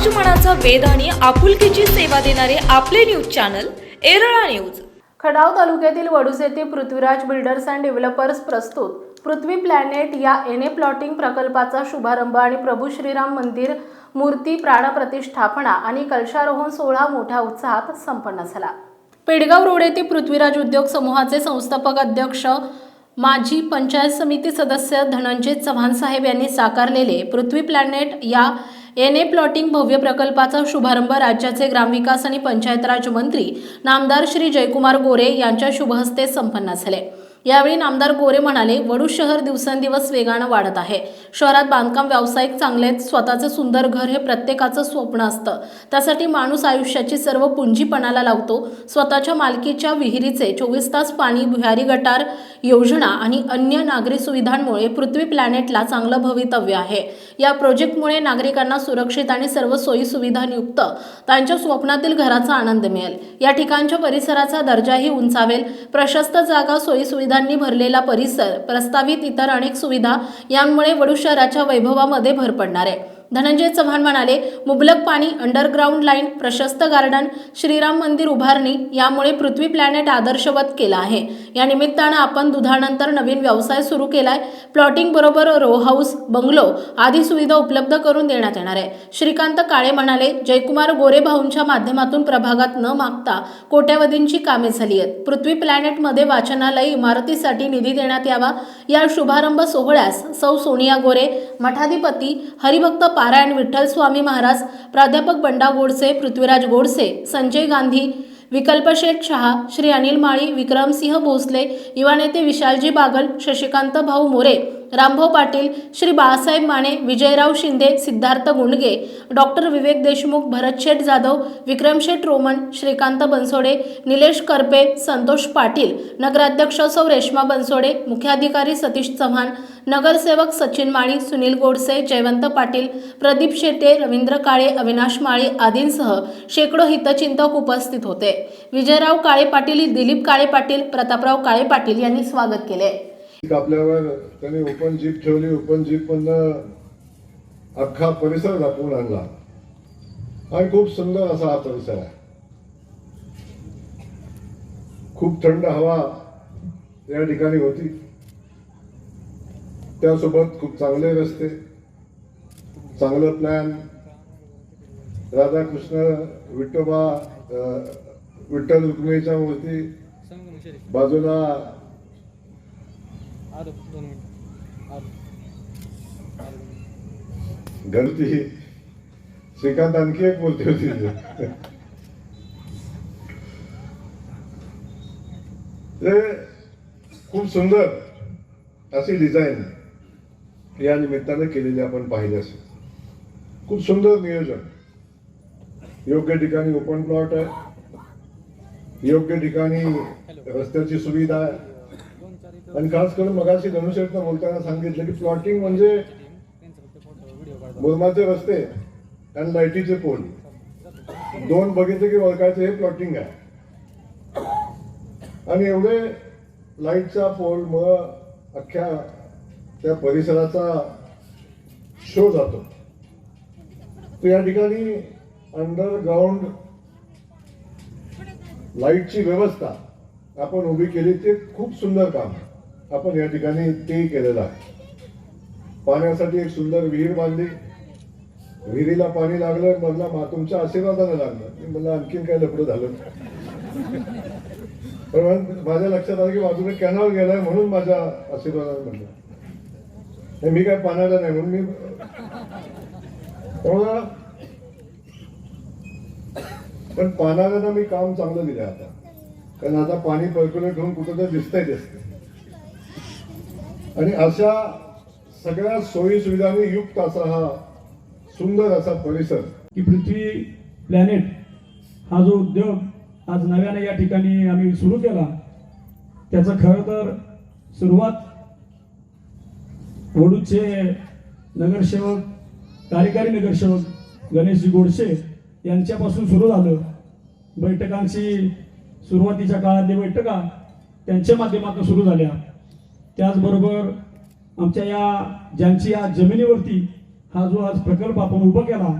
समाज मनाचा वेध आणि आपुलकीची सेवा देणारे आपले न्यूज चॅनल एरळा न्यूज. खडाव तालुक्यातील वडूस येथे पृथ्वीराज बिल्डर्स अँड डेव्हलपर्स प्रस्तुत. पृथ्वी प्लॅनेट या एन ए प्लॉटिंग प्रकल्पाचा शुभारंभ आणि प्रभू श्रीराम मंदिर मूर्ती प्राणप्रतिष्ठापना आणि कलशारोहण सोहळा मोठ्या उत्साहात संपन्न झाला. पेडगाव रोड येथे पृथ्वीराज उद्योग समूहाचे संस्थापक अध्यक्ष माजी पंचायत समिती सदस्य धनंजय चव्हाण साहेब यांनी साकारलेले पृथ्वी प्लॅनेट या एन ए प्लॉटिंग भव्य प्रकल्पाचा शुभारंभ राज्याचे ग्रामविकास आणि पंचायत राज मंत्री नामदार श्री जयकुमार गोरे यांच्या शुभहस्ते संपन्न झाले. यावेळी नामदार गोरे म्हणाले वडू शहर दिवसेंदिवस वेगानं वाढत आहे. शहरात बांधकाम व्यावसायिक चांगले आहेत. स्वतःचं सुंदर घर हे प्रत्येकाचं स्वप्न असतं. त्यासाठी माणूस आयुष्याची सर्व पुंजीपणाला लावतो. स्वतःच्या मालकीच्या विहिरीचे चोवीस तास पाणी भुयारी गटार योजना आणि अन्य नागरी सुविधांमुळे पृथ्वी प्लॅनेटला चांगलं भवितव्य आहे. या प्रोजेक्टमुळे नागरिकांना सुरक्षित आणि सर्व सोयी सुविधांयुक्त त्यांच्या स्वप्नातील घराचा आनंद मिळेल. या ठिकाणच्या परिसराचा दर्जाही उंचावेल. प्रशस्त जागा सोयी सुविधांनी भरलेला परिसर प्रस्तावित इतर अनेक सुविधा यांमुळे वडू शहराच्या वैभवामध्ये भर पडणार आहे. धनंजय चव्हाण म्हणाले मुबलक पाणी अंडरग्राऊंड लाईन प्रशस्त गार्डन श्रीराम मंदिर उभारणी यामुळे पृथ्वी प्लॅनेट आदर्शवत केला आहे. या निमित्तानं आपण दुधानंतर नवीन व्यवसाय सुरू केलाय. प्लॉटिंग बरोबर रो हाऊस बंगलो आदी सुविधा उपलब्ध करून देण्यात येणार आहे. श्रीकांत काळे म्हणाले जयकुमार गोरे भाऊंच्या माध्यमातून प्रभागात न मागता कोट्यावधींची कामे झाली आहेत. पृथ्वी प्लॅनेटमध्ये वाचनालय इमारतीसाठी निधी देण्यात यावा. या शुभारंभ सोहळ्यास सौ सोनिया गोरे मठाधिपती हरिभक्त पारायण विठ्ठल स्वामी महाराज प्राध्यापक बंडा गोडसे पृथ्वीराज गोडसे संजय गांधी विकल्पशेठ शहा श्री अनिल माळी विक्रमसिंह भोसले युवा नेते विशालजी बागल शशिकांत भाऊ मोरे रामभाऊ पाटील श्री बाळासाहेब माने विजयराव शिंदे सिद्धार्थ गुंडगे डॉक्टर विवेक देशमुख भरतशेठ जाधव विक्रमशेठ रोमन श्रीकांत बनसोडे निलेश करपे संतोष पाटील नगराध्यक्ष सौ रेश्मा बनसोडे मुख्याधिकारी सतीश चव्हाण नगरसेवक सचिन माळी सुनील गोडसे जयवंत पाटील प्रदीप शेटे रवींद्र काळे अविनाश माळी आदींसह शेकडो हितचिंतक उपस्थित होते. विजयराव काळे पाटील दिलीप काळे पाटील प्रतापराव काळे पाटील यांनी स्वागत केले. आपल्यावर त्यांनी ओपन जीप ठेवली ओपन जीप मधनं अख्खा परिसर दाखवून आणला. आणि खूप सुंदर असा हा परिसर आहे. खूप थंड हवा या ठिकाणी होती. त्यासोबत खूप चांगले रस्ते चांगलं प्लॅन राधाकृष्ण विठोबा विठ्ठल रुक्मिणीच्या मूर्ती बाजूला आलो दोन मिनिट. आलो. घरती श्रीकांत आणखी एक बोलते होती. खूप सुंदर अशी डिझाईन या निमित्ताने केलेली आपण पाहिली असेल. खूप सुंदर नियोजन. योग्य ठिकाणी ओपन प्लॉट आहे. योग्य ठिकाणी रस्त्याची सुविधा आहे. आणि खास करून मगाशी धनुष्यटनं बोलताना सांगितलं की प्लॉटिंग म्हणजे त्यांचं मुरमाचे रस्ते आणि लाईटीचे पोल. दोन बघितले की ओळखायचे हे प्लॉटिंग आहे. आणि एवढे लाईटचा पोल मग अख्ख्या त्या परिसराचा शो जातो. तर या ठिकाणी अंडरग्राऊंड लाईटची व्यवस्था आपण उभी केली ते खूप सुंदर काम आहे. आपण या ठिकाणी ते केलेलं आहे. पाण्यासाठी एक सुंदर विहीर बांधली. विहिरीला पाणी लागलं मधला मा तुमच्या आशीर्वादानं लागलं. मला आणखीन काय लपडं झालं? पण माझ्या लक्षात आलं की बाजूने कॅनॉल गेलाय म्हणून माझ्या आशीर्वादाने म्हणलं. नाही, मी काय पाण्याला नाही म्हणून मी त्यामुळं पण पानाला मी काम चांगलं दिलं आता. कारण आता पाणी पर्क्युलेट होऊन कुठं दिसतंय दिसतंय. आणि अशा सगळ्या सोयी सुविधांनी युक्त असा हा सुंदर असा परिसर. की पृथ्वी प्लॅनेट हा जो उद्योग आज नव्याने या ठिकाणी आम्ही सुरू केला त्याचं खरं तर सुरुवात वडूचे नगरसेवक कार्यकारी नगरसेवक गणेशजी गोडसे यांच्यापासून सुरू झालं. बैठकांची सुरुवातीच्या काळातली बैठका त्यांच्या माध्यमातून सुरू झाल्या. त्याचबरोबर आमच्या या ज्यांची या जमिनीवरती हा जो आज प्रकल्प आपण उभा केला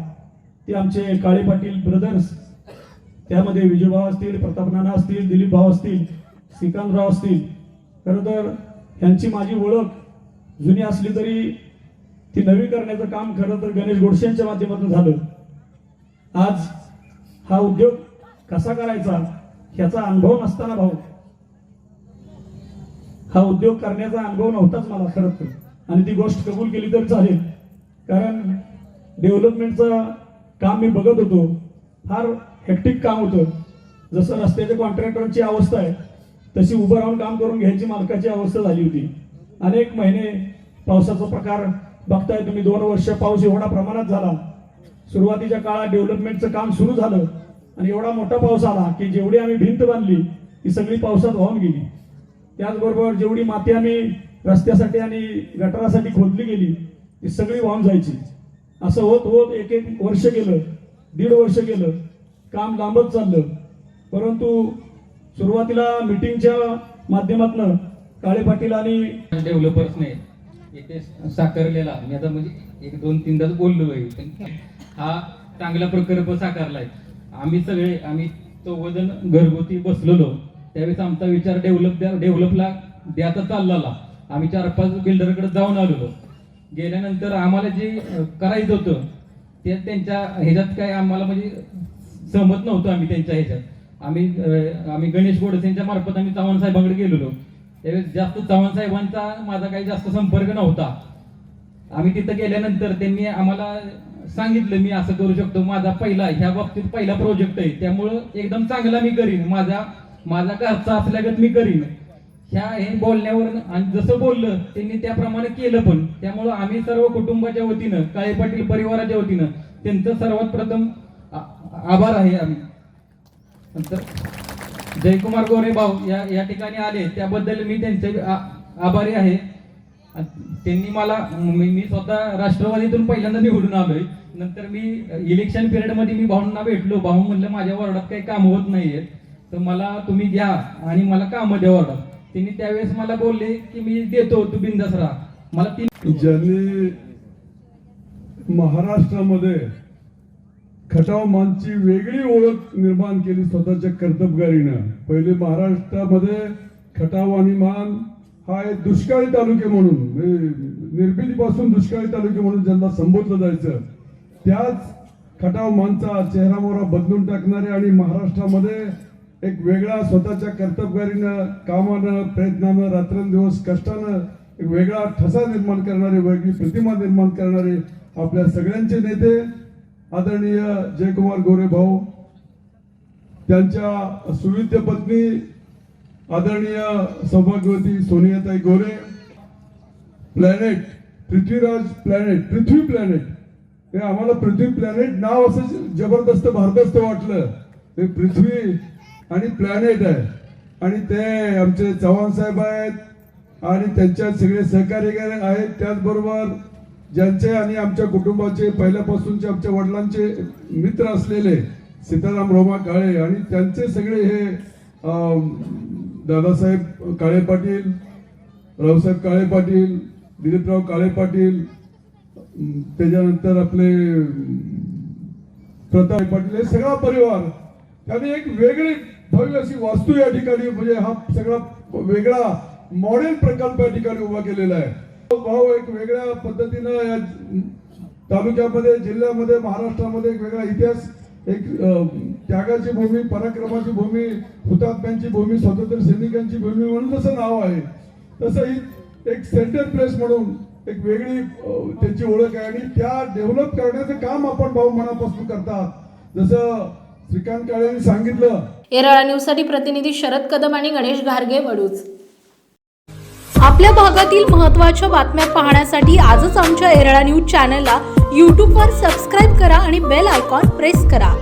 ते आमचे काळे पाटील ब्रदर्स त्यामध्ये विजयभाऊ असतील प्रतापनाना असतील दिलीप भाऊ असतील श्रीकांतराव असतील. खरं तर यांची माझी ओळख जुनी असली तरी ती नवी करण्याचं काम खरं तर गणेश गोडसेंच्या माध्यमातून झालं. आज हा उद्योग कसा करायचा ह्याचा अनुभव नसताना भाऊ हा उद्योग करण्याचा अनुभव नव्हताच मला खरं तर. आणि ती गोष्ट कबूल केली तर चालेल. कारण डेव्हलपमेंटचं काम मी बघत होतो. फार हेक्टिक काम होतं. जसं रस्त्याच्या कॉन्ट्रॅक्टरची अवस्था आहे तशी उभं राहून काम करून घ्यायची मालकाची अवस्था झाली होती. अनेक महिने पावसाचा प्रकार बघताय तुम्ही दोन वर्ष पाऊस एवढा प्रमाणात झाला. सुरुवातीच्या काळात डेव्हलपमेंटचं काम सुरू झालं. आणि एवढा मोठा पाऊस आला की जेवढी आम्ही भिंत बांधली ती सगळी पावसात वाहून गेली. त्याचबरोबर जेवढी माती आम्ही रस्त्यासाठी आणि गटारासाठी खोदली गेली ती सगळी वाहून जायची. असं होत होत एक एक वर्ष गेलं दीड वर्ष गेलं काम लांबत चाललं. परंतु सुरुवातीला मिटिंगच्या माध्यमातनं काळे पाटील आणि डेव्हलपर्सने इथे साकारलेला मी आता म्हणजे एक दोन तीनदाच बोललो आहे. हा चांगला प्रकल्प साकारलाय. आम्ही सगळे आम्ही तो वजन घरगुती बसलेलो. त्यावेळेस आमचा विचार डेव्हलप डेव्हलपला द्यायचा चाललेला आम्ही चार पाच बिल्डरकडे जाऊन आलेलो. गेल्यानंतर आम्हाला जे करायचं होतं ते त्यांच्या ह्याच्यात काय आम्हाला म्हणजे सहमत नव्हतं आम्ही त्यांच्या ह्याच्यात. आम्ही आम्ही गणेश गोडसेंच्या मार्फत आम्ही चव्हाण साहेबांकडे गेलेलो. त्यावेळेस जास्त चव्हाण साहेबांचा माझा काही जास्त संपर्क नव्हता. आम्ही तिथं गेल्यानंतर त्यांनी आम्हाला सांगितलं मी असं करू शकतो. माझा पहिला ह्या बाबतीत पहिला प्रोजेक्ट आहे. त्यामुळं एकदम चांगला मी करीन. माझा माझा घरचा असल्यागत मी करीन. ह्या हे बोलण्यावर आणि जसं बोललं त्यांनी त्याप्रमाणे केलं पण. त्यामुळं आम्ही सर्व कुटुंबाच्या वतीनं काळे पाटील परिवाराच्या वतीनं त्यांचं सर्वात प्रथम आभार आहे आम्ही. नंतर जयकुमार गोरे भाऊ या या ठिकाणी आले. त्याबद्दल मी त्यांचे आभारी आहे. त्यांनी मला मी स्वतः राष्ट्रवादीतून पहिल्यांदा निवडून आलोय. नंतर मी इलेक्शन पिरियडमध्ये मी भाऊंना भेटलो. भाऊ म्हणलं माझ्या वॉर्डात काही काम होत नाहीये तर मला तुम्ही घ्या आणि मला कामं द्या ऑर्डर तिने त्यावेळेस मला बोलले की मी देतो तू बिंदास राहा. मला तीन ज्यांनी महाराष्ट्रामध्ये खटाव मानची वेगळी ओळख निर्माण केली स्वतःच्या कर्तबगारीनं. पहिले महाराष्ट्रामध्ये खटाव आणि मान हा एक दुष्काळी तालुके म्हणून निर्मितीपासून दुष्काळी तालुके म्हणून ज्यांना संबोधलं जायचं त्याच खटाव मानचा चेहरा मोहरा बदलून टाकणारे आणि महाराष्ट्रामध्ये एक वेगळा स्वतःच्या कर्तबगारीनं कामानं प्रयत्नानं रात्रंदिवस कष्टानं एक वेगळा ठसा निर्माण करणारे वेगळी प्रतिमा निर्माण करणारे आपल्या सगळ्यांचे नेते आदरणीय जयकुमार गोरे भाऊ त्यांच्या सुविद्य पत्नी आदरणीय सौभाग्यवती सोनियाताई Gore planet Prithviraj planet Prithvi planet. हे आम्हाला पृथ्वी प्लॅनेट नाव असं जबरदस्त भारदस्त वाटलं. ते पृथ्वी आणि प्लॅनेट आहे आणि ते आमचे चव्हाण साहेब आहेत आणि त्यांच्या सगळे सहकारी आहेत त्याचबरोबर ज्यांचे आणि आमच्या कुटुंबाचे पहिल्यापासूनचे आमच्या वडिलांचे मित्र असलेले सीताराम रोमा काळे आणि त्यांचे सगळे हे दादासाहेब काळे पाटील रावसाहेब काळे पाटील दिलीपराव काळे पाटील त्याच्यानंतर आपले प्रताप पाटील हे सगळा परिवार. त्याने एक वेगळी भव्य अशी वास्तू या ठिकाणी म्हणजे हा सगळा वेगळा मॉडेल प्रकल्प या ठिकाणी उभा केलेला आहे. भाऊ एक वेगळ्या पद्धतीनं या तालुक्यामध्ये जिल्ह्यामध्ये महाराष्ट्रामध्ये एक वेगळा इतिहास एक त्यागाची भूमी पराक्रमाची भूमी हुतात्म्यांची भूमी स्वातंत्र्य सैनिकांची भूमी म्हणून जसं नाव आहे तसं ही एक सेंटर प्लेस म्हणून एक वेगळी त्यांची त्याची ओळख आहे. आणि त्या डेव्हलप करण्याचं काम आपण भाऊ मनापासून करतात. जसं श्रीकांत काळेंनी सांगितलं येरळा न्यूजसाठी प्रतिनिधी शरद कदम आणि गणेश घारगे वडूज. आपल्या भागातील महत्त्वाच्या बातम्या पाहण्यासाठी आजच आमच्या एरळा न्यूज चॅनलला यूट्यूबवर सबस्क्राईब करा आणि बेल आयकॉन प्रेस करा.